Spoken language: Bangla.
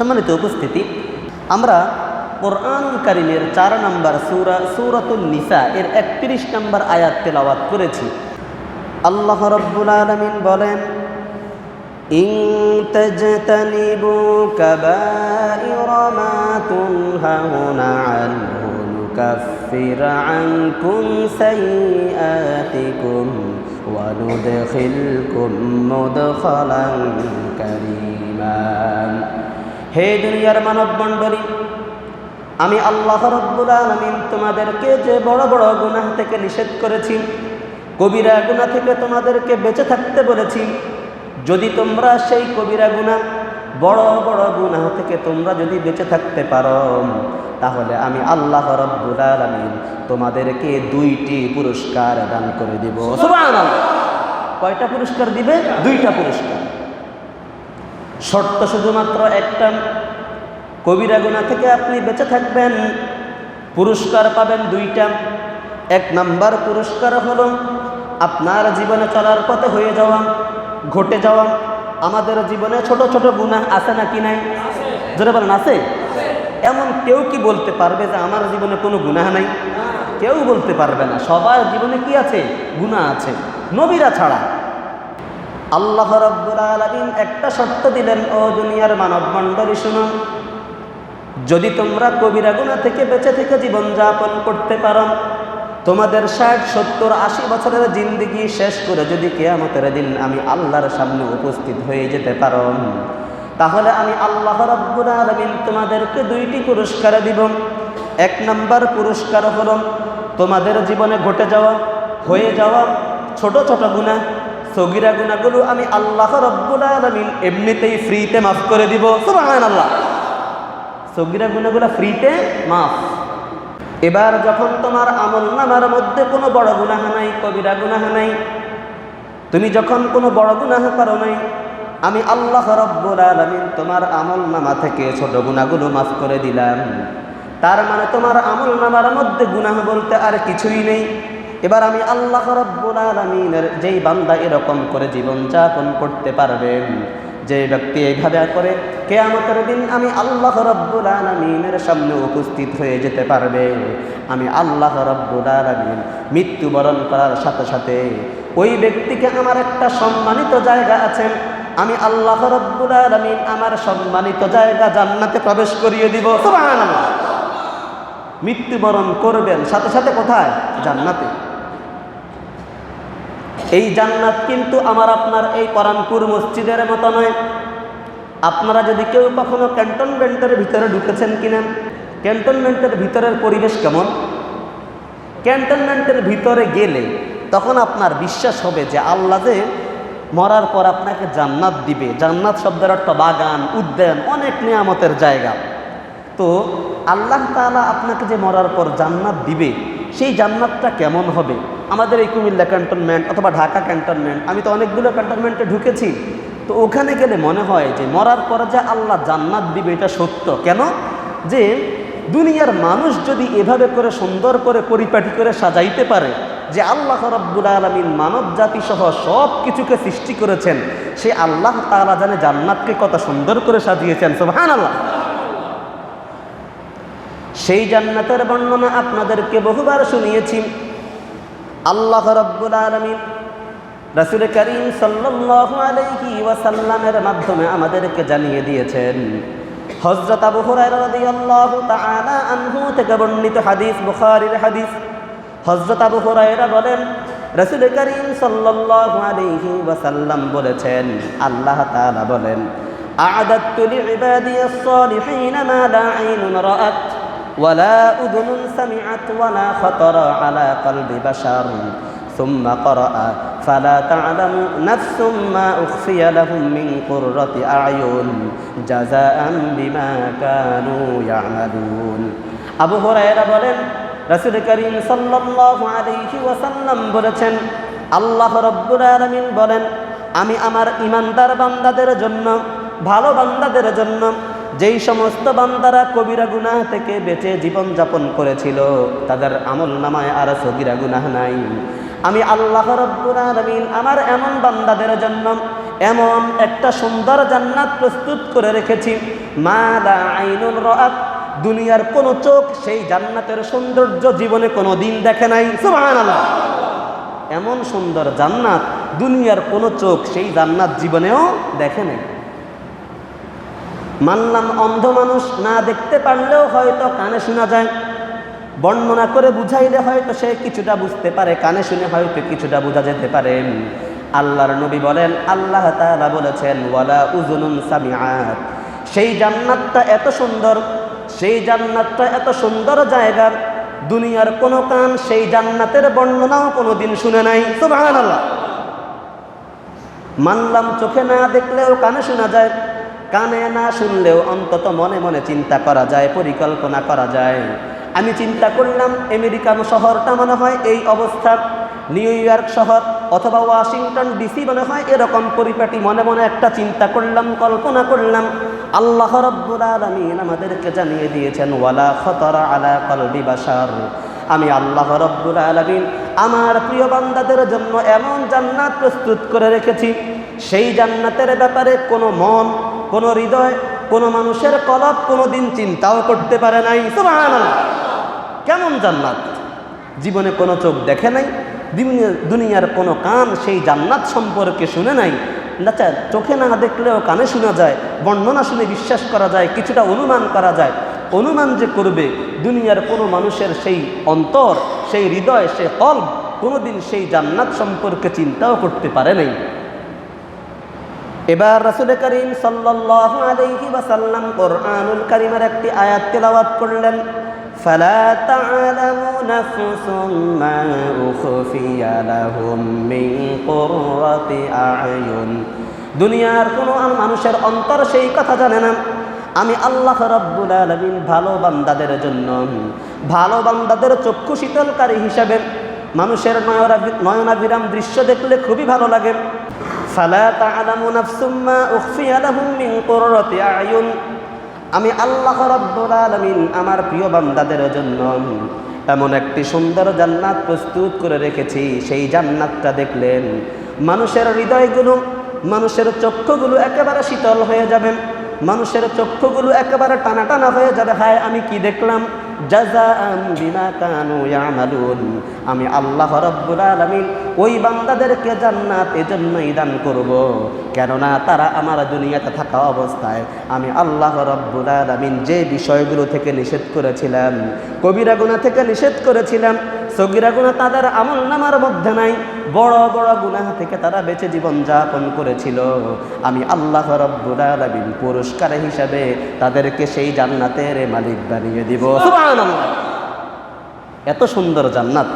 সম্মানিত উপস্থিতি আমরা কোরআন কারিমের চার নম্বর সুরা সুরাতুল নিসা এর একত্রিশ নম্বর আয়াত তেলাওয়াত করেছি আল্লাহ রব্বুল আলমিন বলেন إن تجتنبوا كبائر ما تنهون عنه نكفر عنكم سيئاتكم وندخلكم مدخلا كريما হে দুনিয়ার মানব মণ্ডলী আমি আল্লাহ রব্বুল আলমিন তোমাদেরকে যে বড় বড় গুনাহ থেকে নিষেধ করেছি, কবিরা গুনাহ থেকে তোমাদেরকে বেঁচে থাকতে বলেছি, যদি তোমরা সেই কবিরা গুনাহ, বড় বড় গুনাহ থেকে তোমরা যদি বেঁচে থাকতে পারো, তাহলে আমি আল্লাহ রব্বুল আলমিন তোমাদেরকে দুইটি পুরস্কার দান করে দিব। কয়টা পুরস্কার দিবে? দুইটা পুরস্কার। শর্ত শুধুমাত্র একটা, কবিরা গুণা থেকে আপনি বেঁচে থাকবেন, পুরস্কার পাবেন দুইটা। এক নাম্বার পুরস্কার হলো আপনার জীবনে চলার পথে হয়ে যাওয়া, ঘটে যাওয়া। আমাদের জীবনে ছোট ছোট গুণা আছে নাকি নাই? জোরে বলেন, আছে? এমন কেউ কি বলতে পারবে যে আমার জীবনে কোনো গুনাহ নাই? কেউ বলতে পারবে না। সবার জীবনে কি আছে? গুনাহ আছে। নবীরা ছাড়া আল্লাহ রব্বুল আলমিন একটা শর্ত দিলেন, ও দুনিয়ার মানব মণ্ডলী শুনুন যদি তোমরা কবিরা গুণা থেকে বেঁচে থেকে জীবনযাপন করতে পারো, তোমাদের ষাট, সত্তর, আশি বছরের জিন্দিগি শেষ করে যদি কেয়ামতের দিন আমি আল্লাহর সামনে উপস্থিত হয়ে যেতে পারো, তাহলে আমি আল্লাহ রব্বুল আলমিন তোমাদেরকে দুইটি পুরস্কার দিব। এক নম্বর পুরস্কার হলো, তোমাদের জীবনে ঘটে যাওয়া, হয়ে যাওয়া ছোট ছোট গুণা সগিরা গুণাগুলো আমি আল্লাহ রব্বুল আলমিন এমনিতেই ফ্রিতে মাফ করে দিব। সুবহান আল্লাহ সগিরা গুণাগুলো ফ্রিতে মাফ। এবার যখন তোমার আমল নামার মধ্যে কোনো বড় গুনাহ নাই, কবিরা গুনাহ নাই, তুমি যখন কোনো বড় গুনাহ করো নাই, আমি আল্লাহ রব্বুল আলমিন তোমার আমল নামা থেকে ছোট গুণাগুলো মাফ করে দিলাম। তার মানে তোমার আমল নামার মধ্যে গুনাহ বলতে আর কিছুই নেই। এবার আমি আল্লাহ রব্বুল আলমিনের যেই বান্দা এরকম করে জীবনযাপন করতে পারবেন, যে ব্যক্তি এইভাবে করে কে কেয়ামতের দিন আমি আল্লাহ রব্বুল আলমিনের সামনে উপস্থিত হয়ে যেতে পারবে। আমি আল্লাহ রব্বুল আলমিন মৃত্যুবরণ করার সাথে সাথে ওই ব্যক্তিকে আমার একটা সম্মানিত জায়গা আছে, আমি আল্লাহ রব্বুল আলমিন আমার সম্মানিত জায়গা জান্নাতে প্রবেশ করিয়ে দিব। মৃত্যুবরণ করবেন সাথে সাথে কোথায়? জান্নাতে। এই জান্নাত কিন্তু আমার আপনার এই পরানপুর মসজিদের মতো নয়। আপনারা যদি কেউ কখনো ক্যান্টনমেন্টের ভিতরে ঢুকেছেন কিনা, ক্যান্টনমেন্টের ভিতরের পরিবেশ কেমন? ক্যান্টনমেন্টের ভিতরে গেলে তখন আপনার বিশ্বাস হবে যে আল্লাহ যে মরার পর আপনাকে জান্নাত দিবে। জান্নাত শব্দের অর্থ বাগান, উদ্যান, অনেক নিয়ামতের জায়গা। তো আল্লাহ তাআলা আপনাকে যে মরার পর জান্নাত দিবে, সেই জান্নাতটা কেমন হবে? আমাদের এই কুমিল্লা ক্যান্টনমেন্ট অথবা ঢাকা ক্যান্টনমেন্ট, আমি তো অনেকগুলো ক্যান্টনমেন্টে ঢুকেছি, তো ওখানে গেলে মনে হয় যে মরার পর যে আল্লাহ জান্নাত দিবে এটা সত্য। কেন? যে দুনিয়ার মানুষ যদি এভাবে করে সুন্দর করে পরিপাটি করে সাজাইতে পারে যে আল্লাহ রব্বুল আলমিন মানব জাতি সহ সব কিছুকে সৃষ্টি করেছেন, সে আল্লাহ তাআলা জানে জান্নাতকে কত সুন্দর করে সাজিয়েছেন সোহান আল্লাহ সেই জান্নাতের বর্ণনা আপনাদেরকে বহুবার শুনিয়েছি। আল্লাহ রব্বুল আলমিন রাসুল করিম সাল্লাল্লাহু আলাইহি ওয়াসাল্লামের মাধ্যমে আমাদেরকে জানিয়ে দিয়েছেন। হযরত আবু হুরায়রা রাদিয়াল্লাহু তাআলা আনহু থেকে বর্ণিত হাদিস, বুখারীর হাদিস। হযরত আবু হুরায়রা বলেন, রাসুল করিম সাল্লাল্লাহু আলাইহি ওয়াসাল্লাম বলেছেন, আল্লাহ তাআলা বলেন আ'দাদতু লিইবাদিয়াস সালিহিন মা লা আইনুন রাআত। ولا أذن سمعت ولا خطر على قلب بشر ثم قرأ فلا تعلم نفس ما أخفي لهم من قرة أعين جزاء بما كانوا يعملون আবু হুরায়রা বলেন রাসূল করিম সাল্লাল্লাহু আলাইহি ওয়াসাল্লাম বলেছেন আল্লাহ রাব্বুল আলামিন বলেন আমি আমার ইমানদার বান্দাদের জন্য ভালো বান্দাদের জন্য যেই সমস্ত বান্দারা কবিরা গুনাহ থেকে বেঁচে জীবন যাপন করেছিল, তাদের আমল নামায় আর সগিরা গুনাহ নাই। আমি আল্লাহ রব্বুল আমার এমন বান্দাদের জন্য এমন একটা সুন্দর জান্নাত প্রস্তুত করে রেখেছি। মা দা আইনুল রাত দুনিয়ার কোন চোখ সেই জান্নাতের সৌন্দর্য জীবনে কোনো দিন দেখে নাই। এমন সুন্দর জান্নাত দুনিয়ার কোনো চোখ সেই জান্নাত জীবনেও দেখে নাই। মানলাম অন্ধ মানুষ না দেখতে পারলেও হয়তো কানে শোনা যায়। বর্ণনা করে বুঝাইলে হয়তো সে কিছুটা বুঝতে পারে, কানে শুনে হয়তো কিছুটা বোঝা যেতে পারে। আল্লাহর নবী বলেন, আল্লাহ তাআলা বলেছেন, ওয়ালা উজুনুন সেই জান্নাতটা এত সুন্দর, সেই জান্নাতটা এত সুন্দর জায়গার দুনিয়ার কোনো কান সেই জান্নাতের বর্ণনাও কোনো দিন শুনে নাই। সুবহানাল্লাহ। মানলাম চোখে না দেখলেও কানে শোনা যায়। কানে না শুনলেও অন্তত মনে মনে চিন্তা করা যায়, পরিকল্পনা করা যায়। আমি চিন্তা করলাম, আমেরিকান শহরটা মনে হয় এই অবস্থা। নিউ ইয়র্ক শহর অথবা ওয়াশিংটন ডিসি মনে হয় এরকম পরিপাটি। মনে মনে একটা চিন্তা করলাম, কল্পনা করলাম, আল্লাহ রব্বুল আলমিন আমাদেরকে জানিয়ে দিয়েছেন, ওয়ালা খতরা আলা কলবি বাসার আমি আল্লাহ রব্বুল আলমিন আমার প্রিয় বান্দাদের জন্য এমন জান্নাত প্রস্তুত করে রেখেছি। সেই জান্নাতের ব্যাপারে কোনো মন কোনো হৃদয়, কোনো মানুষের কলব কোনো দিন চিন্তাও করতে পারে নাই। কেমন জান্নাত? জীবনে কোনো চোখ দেখে নাই দুনিয়ার কোনো কান সেই জান্নাত সম্পর্কে শুনে নাই। আচ্ছা চোখে না দেখলেও কানে শোনা যায়, বর্ণনা শুনে বিশ্বাস করা যায়, কিছুটা অনুমান করা যায়। অনুমান যে করবে, দুনিয়ার কোনো মানুষের সেই অন্তর, সেই হৃদয় সে কল্প কোনোদিন সেই জান্নাত সম্পর্কে চিন্তাও করতে পারে নাই। এবার রাসুল করিম সাল্লাল্লাহু আলাইহি ওয়াসাল্লাম কোরআনুল কারীমের একটি আয়াত তেলাওয়াত করলেন فلا تعلم نفس ما أخفي لهم من قرة أعين দুনিয়ার কোনো আর মানুষের অন্তর সেই কথা জানে না আমি আল্লাহ রব্বুল আলমিন ভালো বান্দাদের জন্য ভালো বান্দাদের চক্ষু শীতলকারী হিসাবে মানুষের নয়না নয়নাবিরাম দৃশ্য দেখলে খুবই ভালো লাগে ফালা তা'লামু নাফসুম মা উখফিয়া লাহুম মিন কুররাতি আয়ুন। আমি আল্লাহ রাব্বুল আলামিন আমার প্রিয় বান্দাদের জন্য এমন একটি সুন্দর জান্নাত প্রস্তুত করে রেখেছি, সেই জান্নাতটা দেখলেন। মানুষের হৃদয়গুলো, মানুষের চক্ষুগুলো একেবারে শীতল হয়ে যাবে। মানুষের চক্ষুগুলো একেবারে টানা টানা হয়ে যাবে। হায়, আমি কি দেখলাম? আমি আল্লাহ রব্বুল আলমিন ওই বান্দাদেরকে জান্নাত এজন্যই দান করব, কেননা তারা আমার দুনিয়াতে থাকা অবস্থায় আমি আল্লাহ রব্বুল আলমিন যে বিষয়গুলো থেকে নিষেধ করেছিলাম কবিরাগুনা থেকে নিষেধ করেছিলাম সগিরা গুণা তাদের আমল নামার মধ্যে নাই। বড় বড় গুনাহ থেকে তারা বেঁচে জীবন যাপন করেছিল। আমি আল্লাহ রব্বুল পুরস্কার হিসাবে তাদেরকে সেই জান্নাতের মালিক বানিয়ে দিব। এত সুন্দর জান্নাত।